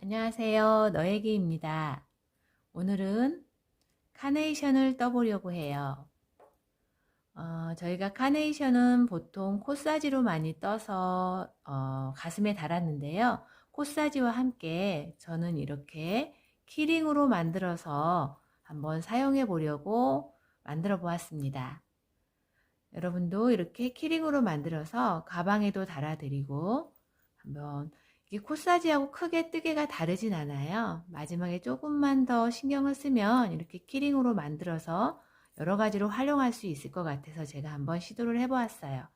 안녕하세요. 너에게입니다. 오늘은 카네이션을 떠보려고 해요. 어, 저희가 카네이션은 보통 코사지로 많이 떠서 어, 가슴에 달았는데요. 코사지와 함께 저는 이렇게 키링으로 만들어서 한번 사용해 보려고 만들어 보았습니다. 여러분도 이렇게 키링으로 만들어서 가방에도 달아드리고 한번 이게 코사지하고 크게 뜨개가 다르진 않아요. 마지막에 조금만 더 신경을 쓰면 이렇게 키링으로 만들어서 여러 가지로 활용할 수 있을 것 같아서 제가 한번 시도를 해보았어요.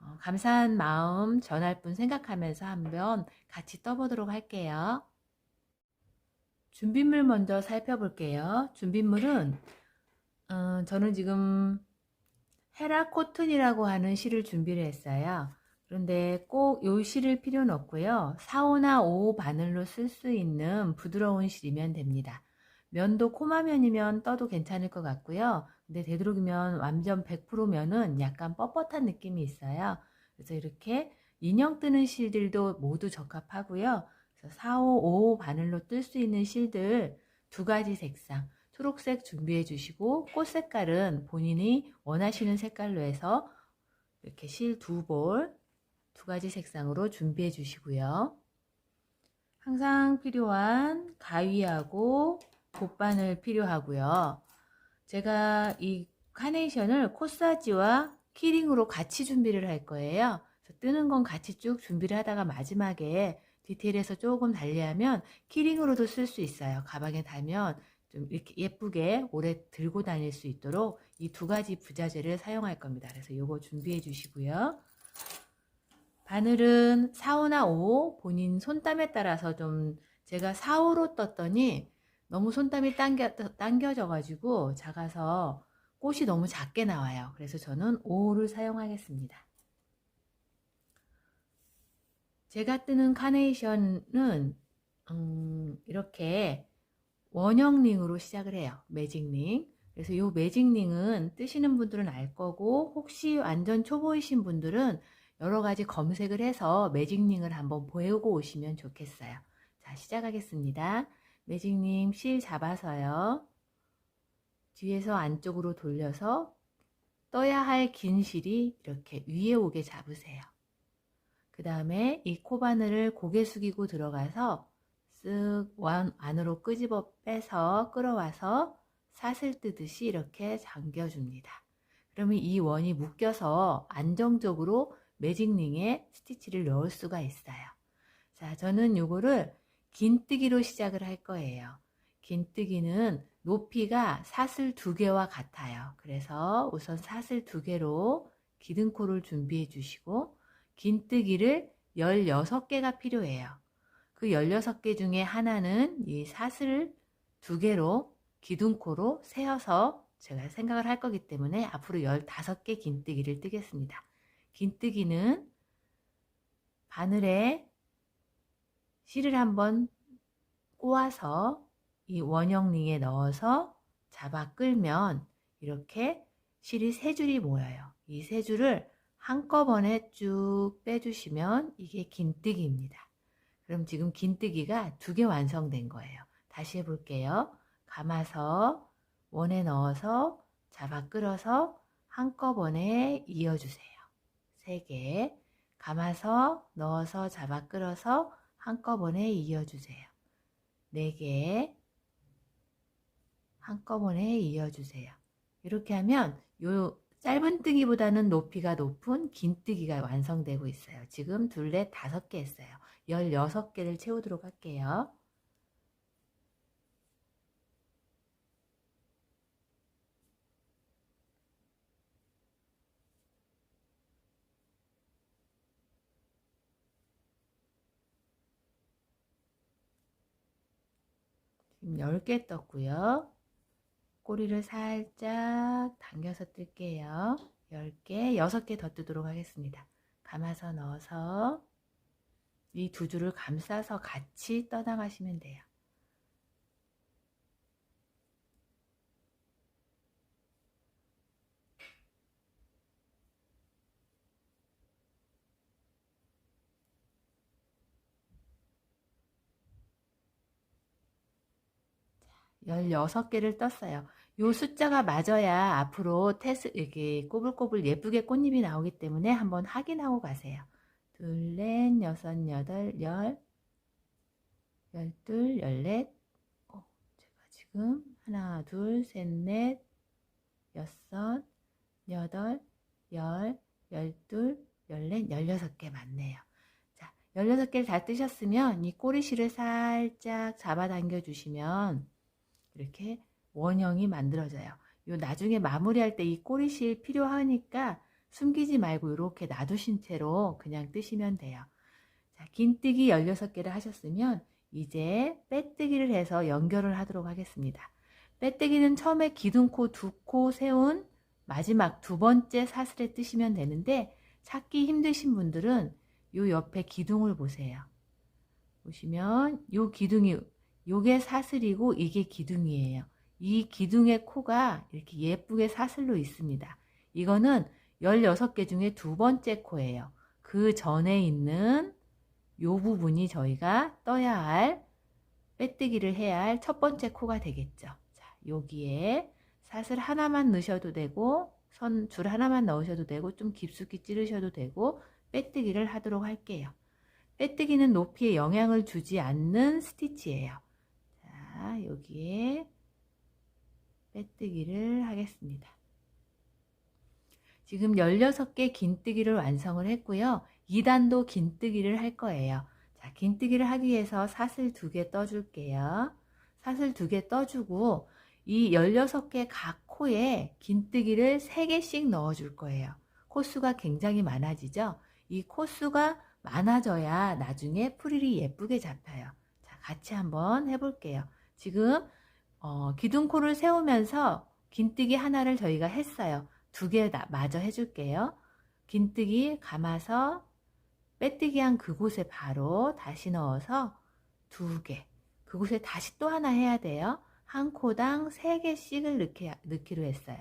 어, 감사한 마음 전할 분 생각하면서 한번 같이 떠보도록 할게요. 준비물 먼저 살펴볼게요. 준비물은 어, 저는 지금 헤라 코튼이라고 하는 실을 준비를 했어요. 그런데 꼭 요 실을 필요는 없고요. 4, 5나 5 바늘로 쓸 수 있는 부드러운 실이면 됩니다. 면도 코마면이면 떠도 괜찮을 것 같고요. 근데 되도록이면 완전 100% 면은 약간 뻣뻣한 느낌이 있어요. 그래서 이렇게 인형 뜨는 실들도 모두 적합하고요. 그래서 4, 5, 5 바늘로 뜰 수 있는 실들 두 가지 색상 초록색 준비해 주시고 꽃 색깔은 본인이 원하시는 색깔로 해서 이렇게 실 두 볼, 두 가지 색상으로 준비해 주시고요. 항상 필요한 가위하고 봇바늘 필요하고요. 제가 이 카네이션을 코사지와 키링으로 같이 준비를 할 거예요. 뜨는 건 같이 쭉 준비를 하다가 마지막에 디테일에서 조금 달리하면 키링으로도 쓸 수 있어요. 가방에 달면 좀 이렇게 예쁘게 오래 들고 다닐 수 있도록 이 두 가지 부자재를 사용할 겁니다. 그래서 이거 준비해 주시고요. 바늘은 4, 5나 5 본인 손땀에 따라서 좀 제가 4, 5로 떴더니 너무 손땀이 당겨, 당겨져 가지고 작아서 꽃이 너무 작게 나와요. 그래서 저는 5를 사용하겠습니다. 제가 뜨는 카네이션은 음, 이렇게 원형 링으로 시작을 해요. 매직 링. 그래서 이 매직 링은 뜨시는 분들은 알 거고 혹시 완전 초보이신 분들은 여러 가지 검색을 해서 매직링을 한번 보고 오시면 좋겠어요. 자, 시작하겠습니다. 매직링 실 잡아서요. 뒤에서 안쪽으로 돌려서 떠야 할 긴 실이 이렇게 위에 오게 잡으세요. 그 다음에 이 코바늘을 고개 숙이고 들어가서 쓱원 안으로 끄집어 빼서 끌어와서 사슬 뜨듯이 이렇게 잠겨줍니다. 그러면 이 원이 묶여서 안정적으로 매직링에 스티치를 넣을 수가 있어요. 자, 저는 요거를 긴뜨기로 시작을 할 거예요. 긴뜨기는 높이가 사슬 두 개와 같아요. 그래서 우선 사슬 두 개로 기둥코를 준비해 주시고 긴뜨기를 16개가 필요해요. 그 16개 중에 하나는 이 사슬 두 개로 기둥코로 세어서 제가 생각을 할 거기 때문에 앞으로 15개 긴뜨기를 뜨겠습니다. 긴뜨기는 바늘에 실을 한번 꼬아서 이 원형 링에 넣어서 잡아 끌면 이렇게 실이 세 줄이 모여요. 이 세 줄을 한꺼번에 쭉 빼주시면 이게 긴뜨기입니다. 그럼 지금 긴뜨기가 두 개 완성된 거예요. 다시 해볼게요. 감아서 원에 넣어서 잡아 끌어서 한꺼번에 이어주세요. 세 개. 감아서 넣어서 잡아 끌어서 한꺼번에 이어주세요. 네 개. 한꺼번에 이어주세요. 이렇게 하면 요 짧은 뜨기보다는 높이가 높은 긴 뜨기가 완성되고 있어요. 지금 둘, 넷, 다섯 개 했어요. 16개를 채우도록 할게요. 10개 떴고요. 꼬리를 살짝 당겨서 뜰게요. 10개, 6개 더 뜨도록 하겠습니다. 감아서 넣어서 이 두 줄을 감싸서 같이 떠나가시면 돼요. 16개를 떴어요. 요 숫자가 맞아야 앞으로 테스, 이렇게 꼬불꼬불 예쁘게 꽃잎이 나오기 때문에 한번 확인하고 가세요. 둘, 넷, 여섯, 여덟, 열, 열둘, 열넷, 어, 제가 지금 하나, 둘, 셋, 넷, 여섯, 여덟, 열, 열둘, 열넷, 열여섯 개 맞네요. 자, 열여섯 개를 다 뜨셨으면 이 꼬리실을 살짝 잡아당겨 주시면 이렇게 원형이 만들어져요. 요 나중에 마무리할 때 이 꼬리실 필요하니까 숨기지 말고 이렇게 놔두신 채로 그냥 뜨시면 돼요. 자, 긴뜨기 16개를 하셨으면 이제 빼뜨기를 해서 연결을 하도록 하겠습니다. 빼뜨기는 처음에 기둥코 두 코 세운 마지막 두 번째 사슬에 뜨시면 되는데 찾기 힘드신 분들은 요 옆에 기둥을 보세요. 보시면 요 기둥이 요게 사슬이고 이게 기둥이에요. 이 기둥의 코가 이렇게 예쁘게 사슬로 있습니다. 이거는 16개 중에 두 번째 코예요. 그 전에 있는 요 부분이 저희가 떠야 할 빼뜨기를 해야 할 첫 번째 코가 되겠죠. 자, 여기에 사슬 하나만 넣으셔도 되고 선 줄 하나만 넣으셔도 되고 좀 깊숙이 찌르셔도 되고 빼뜨기를 하도록 할게요. 빼뜨기는 높이에 영향을 주지 않는 스티치예요. 자, 여기에 빼뜨기를 하겠습니다. 지금 16개 긴뜨기를 완성을 했고요. 2단도 긴뜨기를 할 거예요. 자, 긴뜨기를 하기 위해서 사슬 두개 떠줄게요. 사슬 두개 떠주고 이 16개 각 코에 긴뜨기를 3개씩 넣어줄 거예요. 코수가 굉장히 많아지죠? 이 코수가 많아져야 나중에 프릴이 예쁘게 잡혀요. 자, 같이 한번 해볼게요. 지금 어, 기둥코를 세우면서 긴뜨기 하나를 저희가 했어요. 두 개 마저 해줄게요. 긴뜨기 감아서 빼뜨기 한 그곳에 바로 다시 넣어서 두 개. 그곳에 다시 또 하나 해야 돼요. 한 코당 세 개씩을 넣기, 넣기로 했어요.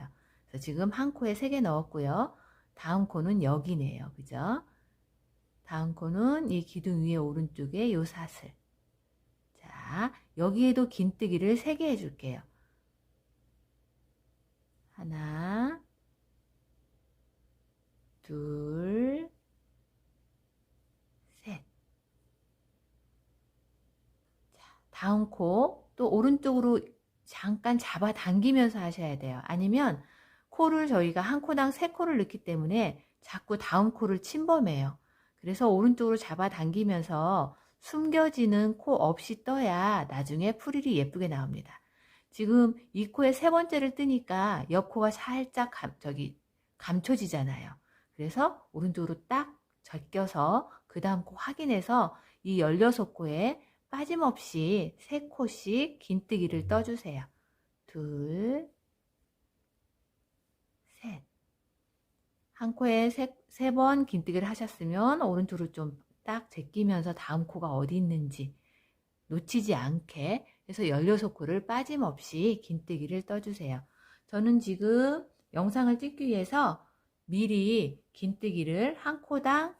그래서 지금 한 코에 세 개 넣었고요. 다음 코는 여기네요. 그죠? 다음 코는 이 기둥 위에 오른쪽에 요 사슬. 자, 여기에도 긴뜨기를 세개 해줄게요. 하나, 둘, 셋. 자, 다음 코 또 오른쪽으로 잠깐 잡아 당기면서 하셔야 돼요. 아니면 코를 저희가 한 코당 세 코를 넣기 때문에 자꾸 다음 코를 침범해요. 그래서 오른쪽으로 잡아 당기면서 숨겨지는 코 없이 떠야 나중에 프릴이 예쁘게 나옵니다. 지금 이 코에 세 번째를 뜨니까 옆 코가 살짝 감, 저기 감춰지잖아요. 그래서 오른쪽으로 딱 적겨서 그 다음 코 확인해서 이 16코에 빠짐없이 3코씩 긴뜨기를 떠주세요. 둘, 셋. 한 코에 세번 긴뜨기를 하셨으면 오른쪽으로 좀 딱 제끼면서 다음 코가 어디 있는지 놓치지 않게 해서 16코를 빠짐없이 긴뜨기를 떠주세요. 저는 지금 영상을 찍기 위해서 미리 긴뜨기를 한 코당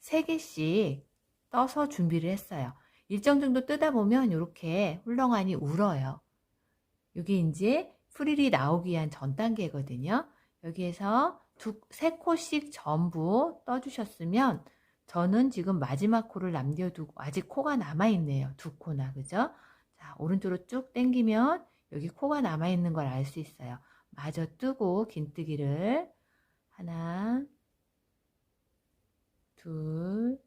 3개씩 떠서 준비를 했어요. 일정 정도 뜨다 보면 이렇게 훌렁하니 울어요. 이게 이제 프릴이 나오기 위한 전 단계거든요. 여기에서 두, 세 코씩 전부 떠주셨으면 저는 지금 마지막 코를 남겨두고 아직 코가 남아있네요. 두 코나 그죠? 자 오른쪽으로 쭉 당기면 여기 코가 남아있는 걸 알 수 있어요. 마저 뜨고 긴뜨기를 하나 둘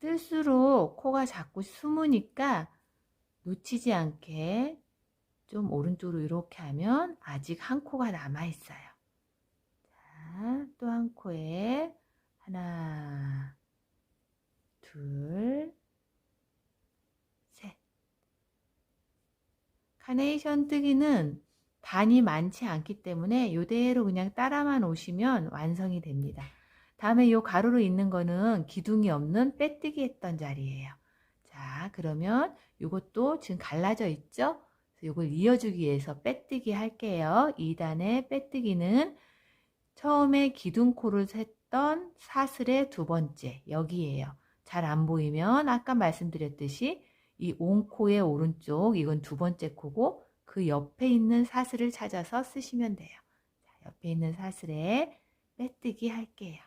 뜰수록 코가 자꾸 숨으니까 놓치지 않게 좀 오른쪽으로 이렇게 하면 아직 한 코가 남아 있어요. 자, 또 한 코에 하나, 둘, 셋. 카네이션 뜨기는 단이 많지 않기 때문에 이대로 그냥 따라만 오시면 완성이 됩니다. 다음에 이 가로로 있는 거는 기둥이 없는 빼뜨기 했던 자리예요. 자, 그러면 이것도 지금 갈라져 있죠? 이걸 이어주기 위해서 빼뜨기 할게요. 2단의 빼뜨기는 처음에 기둥코를 샜던 사슬의 두 번째 여기에요. 잘 안 보이면 아까 말씀드렸듯이 이 옹코의 오른쪽 이건 두 번째 코고 그 옆에 있는 사슬을 찾아서 쓰시면 돼요. 자, 옆에 있는 사슬에 빼뜨기 할게요.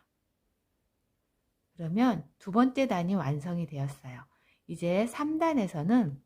그러면 두 번째 단이 완성이 되었어요. 이제 3단에서는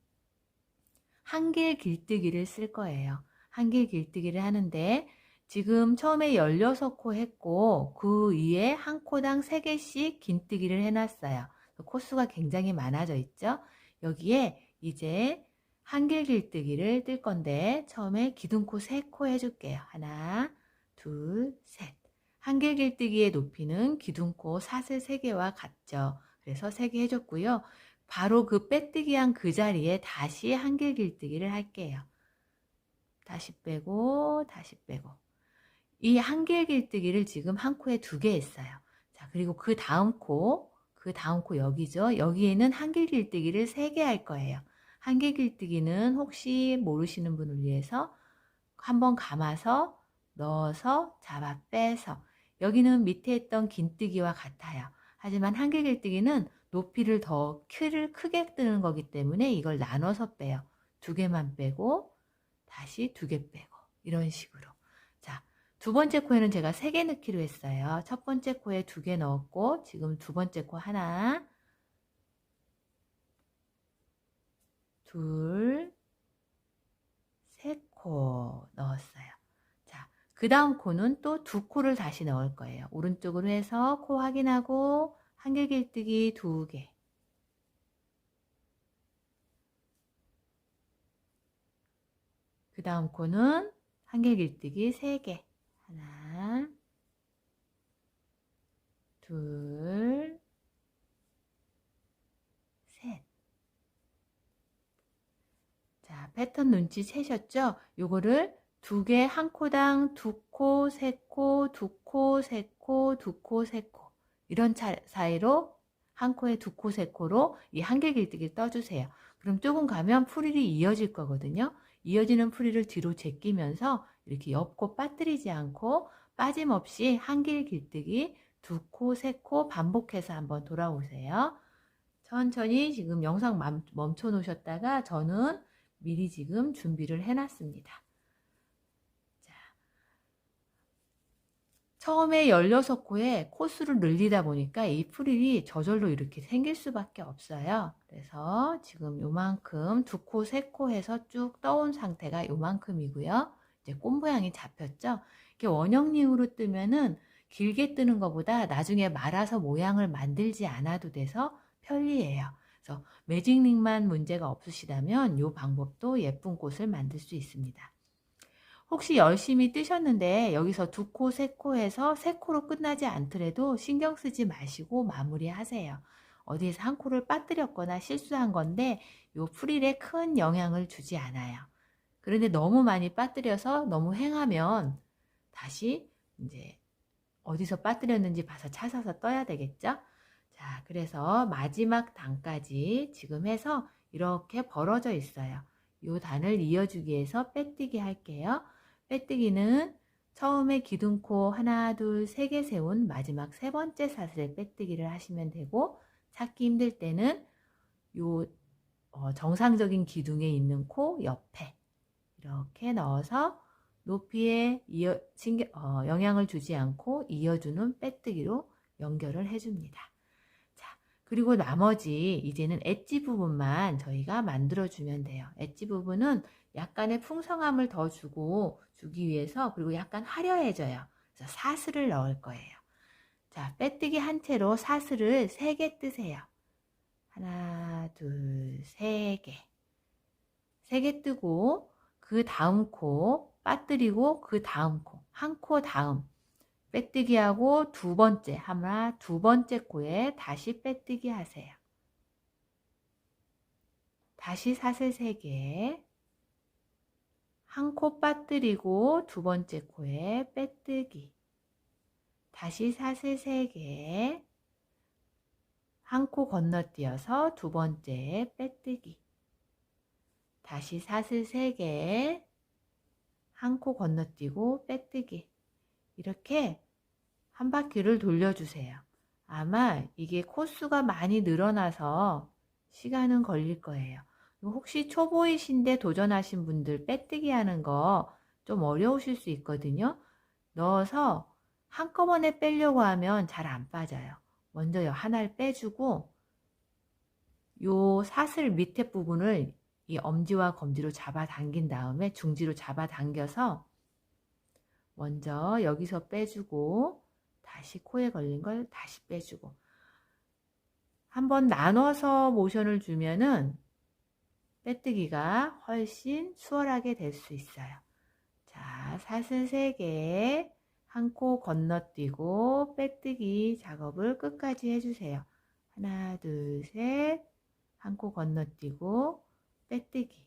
한길 길뜨기를 쓸 거예요. 한길 길뜨기를 하는데 지금 처음에 16코 했고 그 위에 한 코당 3개씩 긴뜨기를 해놨어요. 코수가 굉장히 많아져 있죠. 여기에 이제 한길 길뜨기를 뜰 건데 처음에 기둥코 3코 해줄게요. 하나, 둘, 셋. 한길 길뜨기의 높이는 기둥코 사슬 3개와 같죠. 그래서 3개 해줬고요. 바로 그 빼뜨기 한 그 자리에 다시 한길 길뜨기를 할게요. 다시 빼고 다시 빼고 이 한길 길뜨기를 지금 한 코에 두 개 했어요. 자 그리고 그 다음 코, 그 다음 코 여기죠. 여기에는 한길 길뜨기를 세 개 할 거예요. 한길 길뜨기는 혹시 모르시는 분을 위해서 한번 감아서 넣어서 잡아 빼서 여기는 밑에 했던 긴뜨기와 같아요. 하지만 한길 길뜨기는 높이를 더 키를 크게 뜨는 거기 때문에 이걸 나눠서 빼요. 두 개만 빼고 다시 두 개 빼고. 이런 식으로. 자 두 번째 코에는 제가 세 개 넣기로 했어요. 첫 번째 코에 두 개 넣었고 지금 두 번째 코 하나. 둘셋 코 넣었어요. 자 그 다음 코는 또 두 코를 다시 넣을 거예요. 오른쪽으로 해서 코 확인하고 한길 길뜨기 두개 그 다음 코는 한길 길뜨기 3개. 하나, 둘, 셋. 자, 패턴 눈치 채셨죠? 요거를 두 개, 한 코당 두 코, 세 코, 두 코, 세 코, 두 코, 세 코. 이런 차, 사이로 한 코에 두 코, 세 코로 이 한길 길뜨기를 떠주세요. 그럼 조금 가면 풀일이 이어질 거거든요. 이어지는 풀이를 뒤로 제끼면서 이렇게 엮고 빠뜨리지 않고 빠짐없이 한길 길뜨기 두 코, 세 코 반복해서 한번 돌아오세요. 천천히 지금 영상 멈춰 놓으셨다가 저는 미리 지금 준비를 해놨습니다. 처음에 16코에 코수를 늘리다 보니까 이 프릴이 저절로 이렇게 생길 수밖에 없어요. 그래서 지금 요만큼 두 코, 세 코 해서 쭉 떠온 상태가 요만큼이고요. 이제 꽃 모양이 잡혔죠? 이렇게 원형링으로 뜨면은 길게 뜨는 것보다 나중에 말아서 모양을 만들지 않아도 돼서 편리해요. 그래서 매직링만 문제가 없으시다면 이 방법도 예쁜 꽃을 만들 수 있습니다. 혹시 열심히 뜨셨는데 여기서 두 코, 세 코 해서 세 코로 끝나지 않더라도 신경 쓰지 마시고 마무리하세요. 어디에서 한 코를 빠뜨렸거나 실수한 건데 요 프릴에 큰 영향을 주지 않아요. 그런데 너무 많이 빠뜨려서 너무 행하면 다시 이제 어디서 빠뜨렸는지 봐서 찾아서 떠야 되겠죠? 자, 그래서 마지막 단까지 지금 해서 이렇게 벌어져 있어요. 요 단을 이어주기 위해서 빼뜨기 할게요. 빼뜨기는 처음에 기둥코 하나, 둘, 세 개 세운 마지막 세 번째 사슬에 빼뜨기를 하시면 되고 찾기 힘들 때는 요 어, 정상적인 기둥에 있는 코 옆에 이렇게 넣어서 높이에 이어, 신경, 어, 영향을 주지 않고 이어주는 빼뜨기로 연결을 해줍니다. 자, 그리고 나머지 이제는 엣지 부분만 저희가 만들어주면 돼요. 엣지 부분은 약간의 풍성함을 더 주고 주기 위해서 그리고 약간 화려해져요. 그래서 사슬을 넣을 거예요. 자, 빼뜨기 한 채로 사슬을 3개 뜨세요. 하나, 둘, 세 개. 세 개 뜨고 그 다음 코 빠뜨리고 그 다음 코, 한 코 다음 빼뜨기 하고 두 번째, 하나, 두 번째 코에 다시 빼뜨기 하세요. 다시 사슬 3개. 한 코 빠뜨리고 두 번째 코에 빼뜨기. 다시 사슬 3개. 한 코 건너뛰어서 두 번째 빼뜨기. 다시 사슬 3개. 한 코 건너뛰고 빼뜨기. 이렇게 한 바퀴를 돌려주세요. 아마 이게 코수가 많이 늘어나서 시간은 걸릴 거예요. 혹시 초보이신데 도전하신 분들 빼뜨기 하는 거 좀 어려우실 수 있거든요. 넣어서 한꺼번에 빼려고 하면 잘 안 빠져요. 먼저 하나를 빼주고 요 사슬 밑에 부분을 이 엄지와 검지로 잡아 당긴 다음에 중지로 잡아 당겨서 먼저 여기서 빼주고 다시 코에 걸린 걸 다시 빼주고 한번 나눠서 모션을 주면은 빼뜨기가 훨씬 수월하게 될 수 있어요. 자, 사슬 3개 한 코 건너뛰고 빼뜨기 작업을 끝까지 해주세요. 하나, 둘, 셋. 한 코 건너뛰고 빼뜨기.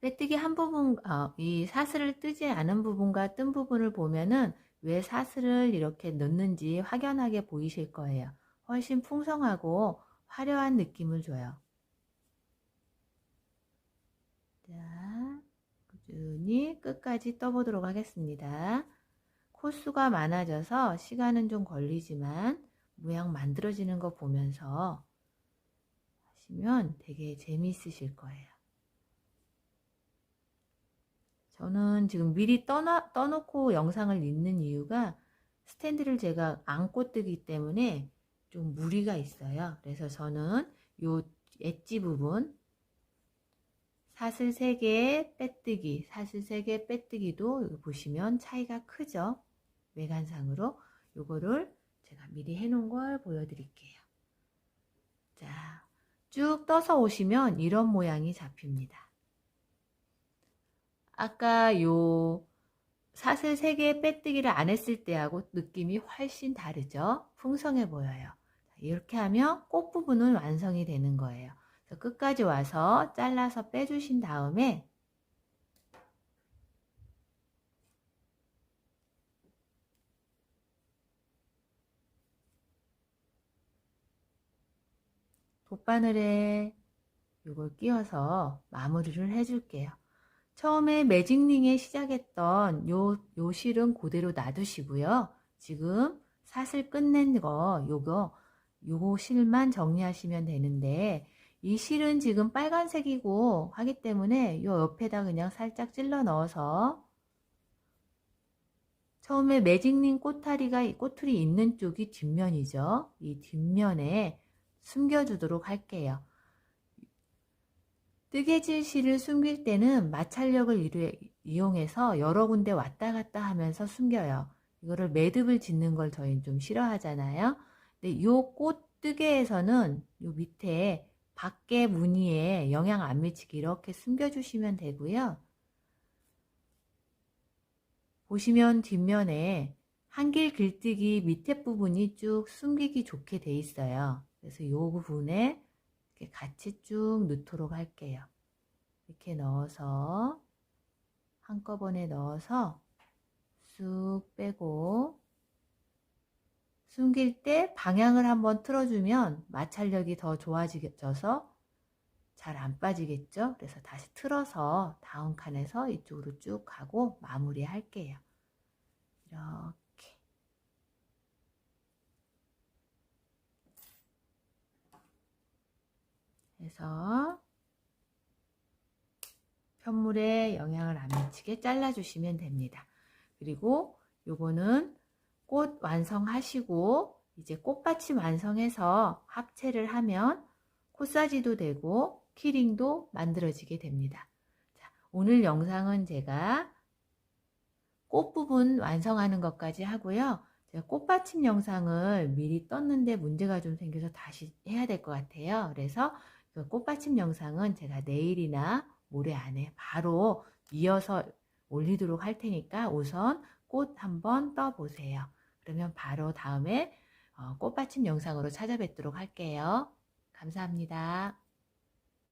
빼뜨기 한 부분, 어, 이 사슬을 뜨지 않은 부분과 뜬 부분을 보면은 왜 사슬을 이렇게 넣는지 확연하게 보이실 거예요. 훨씬 풍성하고 화려한 느낌을 줘요. 자, 꾸준히 끝까지 떠보도록 하겠습니다. 코수가 많아져서 시간은 좀 걸리지만 모양 만들어지는 거 보면서 하시면 되게 재미있으실 거예요. 저는 지금 미리 떠나, 떠놓고 영상을 읽는 이유가 스탠드를 제가 안고 뜨기 때문에 좀 무리가 있어요. 그래서 저는 요 엣지 부분 사슬 3개 빼뜨기, 사슬 3개 빼뜨기도 여기 보시면 차이가 크죠? 외관상으로 요거를 제가 미리 해놓은 걸 보여드릴게요. 자, 쭉 떠서 오시면 이런 모양이 잡힙니다. 아까 요 사슬 3개 빼뜨기를 안 했을 때하고 느낌이 훨씬 다르죠? 풍성해 보여요. 이렇게 하면 꽃 부분은 완성이 되는 거예요. 끝까지 와서 잘라서 빼주신 다음에 돗바늘에 이걸 끼워서 마무리를 해줄게요. 처음에 매직링에 시작했던 요, 요 실은 그대로 놔두시고요. 지금 사슬 끝낸 거 요거 요 실만 정리하시면 되는데 이 실은 지금 빨간색이고 하기 때문에 요 옆에다 그냥 살짝 찔러 넣어서 처음에 매직링 꼬타리가 꼬투리 있는 쪽이 뒷면이죠. 이 뒷면에 숨겨주도록 할게요. 뜨개질 실을 숨길 때는 마찰력을 이용해서 여러 군데 왔다 갔다 하면서 숨겨요. 이거를 매듭을 짓는 걸 저희는 좀 싫어하잖아요. 근데 요 꽃뜨개에서는 요 밑에 밖에 무늬에 영향 안 미치게 이렇게 숨겨주시면 되고요. 보시면 뒷면에 한길 길뜨기 밑에 부분이 쭉 숨기기 좋게 돼 있어요. 그래서 이 부분에 같이 쭉 넣도록 할게요. 이렇게 넣어서 한꺼번에 넣어서 쑥 빼고 숨길 때 방향을 한번 틀어주면 마찰력이 더 좋아져서 잘 안 빠지겠죠? 그래서 다시 틀어서 다음 칸에서 이쪽으로 쭉 가고 마무리 할게요. 이렇게. 해서 편물에 영향을 안 미치게 잘라주시면 됩니다. 그리고 요거는 꽃 완성하시고 이제 꽃받침 완성해서 합체를 하면 코사지도 되고 키링도 만들어지게 됩니다. 자, 오늘 영상은 제가 꽃 부분 완성하는 것까지 하고요. 제가 꽃받침 영상을 미리 떴는데 문제가 좀 생겨서 다시 해야 될 것 같아요. 그래서 그 꽃받침 영상은 제가 내일이나 모레 안에 바로 이어서 올리도록 할 테니까 우선 꽃 한번 떠보세요. 그러면 바로 다음에 어, 꽃받침 영상으로 찾아뵙도록 할게요. 감사합니다.